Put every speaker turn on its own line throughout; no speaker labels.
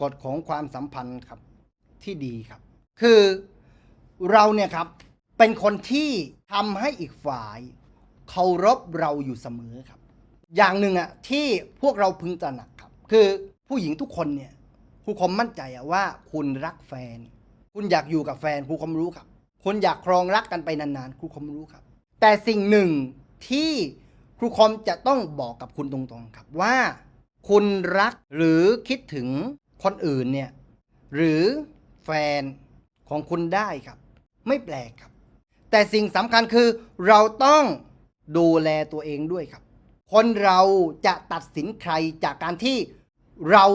กฎของความสัมพันธ์ครับที่ดีครับ คือเราเนี่ยครับเป็นคนที่ทำให้อีกฝ่ายเคารพเราอยู่เสมอครับ อย่างหนึ่งอะที่พวกเราพึงตระหนักครับ คือผู้หญิงทุกคนเนี่ยครูคมมั่นใจอะว่าคุณรักแฟน คุณอยากอยู่กับแฟนครูคมรู้ครับคุณอยากครองรักกันไปนานๆครูคมรู้ครับ แต่สิ่งหนึ่งที่ครูคมจะต้องบอกกับคุณตรงๆครับว่า คุณรักหรือคิดถึง คนอื่นเนี่ยหรือแฟนของคุณได้ครับ ไม่แปลกครับ แต่สิ่งสำคัญคือเราต้องดูแลตัวเองด้วยครับ คนเราจะตัดสินใครจากการที่เรา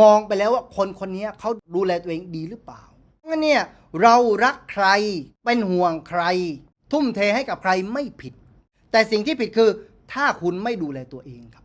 มองไปแล้วว่าคนคนนี้เขาดูแลตัวเองดีหรือเปล่างั้นเนี่ยเรารักใครเป็นห่วงใคร ทุ่มเทให้กับใครไม่ผิด แต่สิ่งที่ผิดคือถ้าคุณไม่ดูแลตัวเองครับ